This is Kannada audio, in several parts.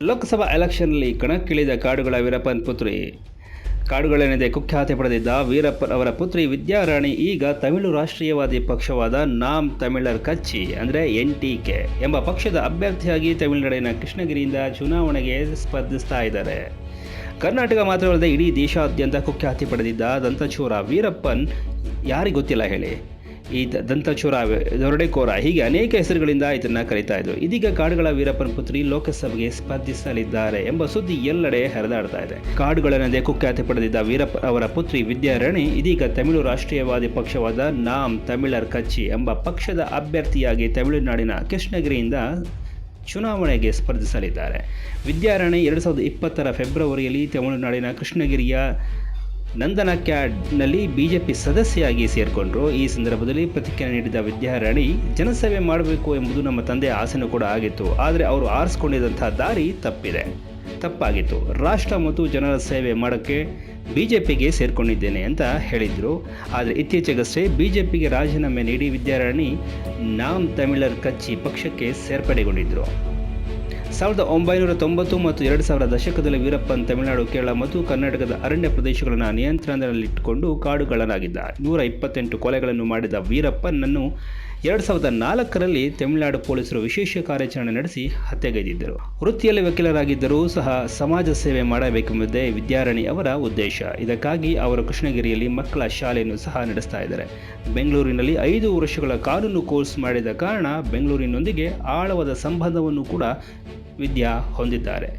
ಲೋಕಸಭಾ ಎಲೆಕ್ಷನ್ನಲ್ಲಿ ಕಣಕ್ಕಿಳಿದ ಕಾಡುಗಳ ವೀರಪ್ಪನ್ ಪುತ್ರಿ. ಕಾಡುಗಳೇನಿದೆ ಕುಖ್ಯಾತಿ ಪಡೆದಿದ್ದ ವೀರಪ್ಪನ್ ಅವರ ಪುತ್ರಿ ವಿದ್ಯಾರಾಣಿ ಈಗ ತಮಿಳು ರಾಷ್ಟ್ರೀಯವಾದಿ ಪಕ್ಷವಾದ ನಾಮ್ ತಮಿಳರ್ ಕಚ್ಚಿ ಅಂದರೆ ಎನ್ ಟಿ ಕೆ ಎಂಬ ಪಕ್ಷದ ಅಭ್ಯರ್ಥಿಯಾಗಿ ತಮಿಳುನಾಡಿನ ಕೃಷ್ಣಗಿರಿಯಿಂದ ಚುನಾವಣೆಗೆ ಸ್ಪರ್ಧಿಸ್ತಾ ಇದ್ದಾರೆ. ಕರ್ನಾಟಕ ಮಾತ್ರವಲ್ಲದೆ ಇಡೀ ದೇಶಾದ್ಯಂತ ಕುಖ್ಯಾತಿ ಪಡೆದಿದ್ದ ದಂತಚೂರ ವೀರಪ್ಪನ್ ಯಾರಿಗೊತ್ತಿಲ್ಲ ಹೇಳಿ. ಈ ದಂತಚೂರ ದೊರಡೆಕೋರ ಹೀಗೆ ಅನೇಕ ಹೆಸರುಗಳಿಂದ ಇದನ್ನು ಕರೀತಾ ಇದ್ರು. ಇದೀಗ ಕಾಡುಗಳ ವೀರಪ್ಪನ ಪುತ್ರಿ ಲೋಕಸಭೆಗೆ ಸ್ಪರ್ಧಿಸಲಿದ್ದಾರೆ ಎಂಬ ಸುದ್ದಿ ಎಲ್ಲೆಡೆ ಹರಿದಾಡ್ತಾ ಇದೆ. ಕಾಡುಗಳನ್ನದೇ ಕುಖ್ಯಾತಿ ಪಡೆದಿದ್ದ ವೀರಪ್ಪ ಅವರ ಪುತ್ರಿ ವಿದ್ಯಾರಾಣಿ, ಇದೀಗ ತಮಿಳು ರಾಷ್ಟ್ರೀಯವಾದಿ ಪಕ್ಷವಾದ ನಾಮ್ ತಮಿಳರ್ ಕಚ್ಚಿ ಎಂಬ ಪಕ್ಷದ ಅಭ್ಯರ್ಥಿಯಾಗಿ ತಮಿಳುನಾಡಿನ ಕೃಷ್ಣಗಿರಿಯಿಂದ ಚುನಾವಣೆಗೆ ಸ್ಪರ್ಧಿಸಲಿದ್ದಾರೆ. ವಿದ್ಯಾರಾಣಿ ಎರಡು ಸಾವಿರದ ಇಪ್ಪತ್ತರ ಫೆಬ್ರವರಿಯಲ್ಲಿ ತಮಿಳುನಾಡಿನ ಕೃಷ್ಣಗಿರಿಯ ನಂದನ ಕ್ಯಾಡ್ನಲ್ಲಿ ಬಿಜೆಪಿ ಸದಸ್ಯೆಯಾಗಿ ಸೇರಿಕೊಂಡರು. ಈ ಸಂದರ್ಭದಲ್ಲಿ ಪ್ರತಿಕ್ರಿಯೆ ನೀಡಿದ ವಿದ್ಯಾರಾಣಿ, ಜನಸೇವೆ ಮಾಡಬೇಕು ಎಂಬುದು ನಮ್ಮ ತಂದೆಯ ಆಸೆನೂ ಕೂಡ ಆಗಿತ್ತು. ಆದರೆ ಅವರು ಆರಿಸ್ಕೊಂಡಿದ್ದಂಥ ದಾರಿ ತಪ್ಪಿದೆ. ತಪ್ಪಾಗಿತ್ತು. ರಾಷ್ಟ್ರ ಮತ್ತು ಜನರ ಸೇವೆ ಮಾಡೋಕ್ಕೆ ಬಿಜೆಪಿಗೆ ಸೇರಿಕೊಂಡಿದ್ದೇನೆ ಅಂತ ಹೇಳಿದರು. ಆದರೆ ಇತ್ತೀಚೆಗಷ್ಟೇ ಬಿಜೆಪಿಗೆ ರಾಜೀನಾಮೆ ನೀಡಿ ವಿದ್ಯಾರಾಣಿ, ನಾಮ್ ತಮಿಳರ್ ಕಚ್ಚಿ ಪಕ್ಷಕ್ಕೆ ಸೇರ್ಪಡೆಗೊಂಡಿದ್ದರು ಸಾವಿರದ ಒಂಬೈನೂರ ತೊಂಬತ್ತು ಮತ್ತು ಎರಡು ಸಾವಿರ ದಶಕದಲ್ಲಿ ವೀರಪ್ಪನ್ ತಮಿಳುನಾಡು, ಕೇರಳ ಮತ್ತು ಕರ್ನಾಟಕದ ಅರಣ್ಯ ಪ್ರದೇಶಗಳನ್ನು ನಿಯಂತ್ರಣದಲ್ಲಿಟ್ಟುಕೊಂಡು ಕಾಡುಗಳನಾಗಿದ್ದ ನೂರ ಇಪ್ಪತ್ತೆಂಟು ಕೊಲೆಗಳನ್ನು ಮಾಡಿದ ವೀರಪ್ಪನನ್ನು ಎರಡು ಸಾವಿರದ ನಾಲ್ಕರಲ್ಲಿ ತಮಿಳುನಾಡು ಪೊಲೀಸರು ವಿಶೇಷ ಕಾರ್ಯಾಚರಣೆ ನಡೆಸಿ ಹತ್ಯೆಗೈದಿದ್ದರು. ವೃತ್ತಿಯಲ್ಲಿ ವಕೀಲರಾಗಿದ್ದರೂ ಸಹ ಸಮಾಜ ಸೇವೆ ಮಾಡಬೇಕೆಂಬುದೇ ವಿದ್ಯಾರಣಿ ಅವರ ಉದ್ದೇಶ. ಇದಕ್ಕಾಗಿ ಅವರು ಕೃಷ್ಣಗಿರಿಯಲ್ಲಿ ಮಕ್ಕಳ ಶಾಲೆಯನ್ನು ಸಹ ನಡೆಸ್ತಾ ಇದ್ದಾರೆ. ಬೆಂಗಳೂರಿನಲ್ಲಿ ಐದು ವರ್ಷಗಳ ಕಾನೂನು ಕೋರ್ಸ್ ಮಾಡಿದ ಕಾರಣ ಬೆಂಗಳೂರಿನೊಂದಿಗೆ ಆಳವಾದ ಸಂಬಂಧವನ್ನು ಕೂಡ ವಿದ್ಯಾ ಹೊಂದಿದ್ದಾರೆ.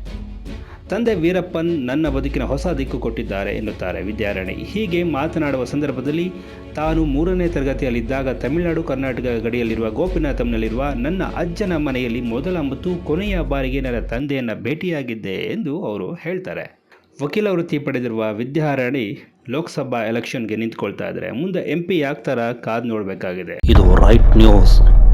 ತಂದೆ ವೀರಪ್ಪನ್ ನನ್ನ ಬದುಕಿನ ಹೊಸ ದಿಕ್ಕು ಕೊಟ್ಟಿದ್ದಾರೆ ಎನ್ನುತ್ತಾರೆ ವಿದ್ಯಾರಾಣಿ. ಹೀಗೆ ಮಾತನಾಡುವ ಸಂದರ್ಭದಲ್ಲಿ ತಾನು ಮೂರನೇ ತರಗತಿಯಲ್ಲಿದ್ದಾಗ ತಮಿಳುನಾಡು ಕರ್ನಾಟಕ ಗಡಿಯಲ್ಲಿರುವ ಗೋಪಿನಾಥಂನಲ್ಲಿರುವ ನನ್ನ ಅಜ್ಜನ ಮನೆಯಲ್ಲಿ ಮೊದಲ ಮತ್ತು ಕೊನೆಯ ಬಾರಿಗೆ ನನ್ನ ತಂದೆಯನ್ನು ಭೇಟಿಯಾಗಿದ್ದೆ ಎಂದು ಅವರು ಹೇಳ್ತಾರೆ. ವಕೀಲ ವೃತ್ತಿ ಪಡೆದಿರುವ ವಿದ್ಯಾರಾಣಿ ಲೋಕಸಭಾ ಎಲೆಕ್ಷನ್ಗೆ ನಿಂತ್ಕೊಳ್ತಾ ಇದ್ದಾರೆ. ಮುಂದೆ ಎಂ ಪಿ ಆಗ್ತಾರ ಕಾದ್ ನೋಡಬೇಕಾಗಿದೆ. ಇದು ರೈಟ್ ನ್ಯೂಸ್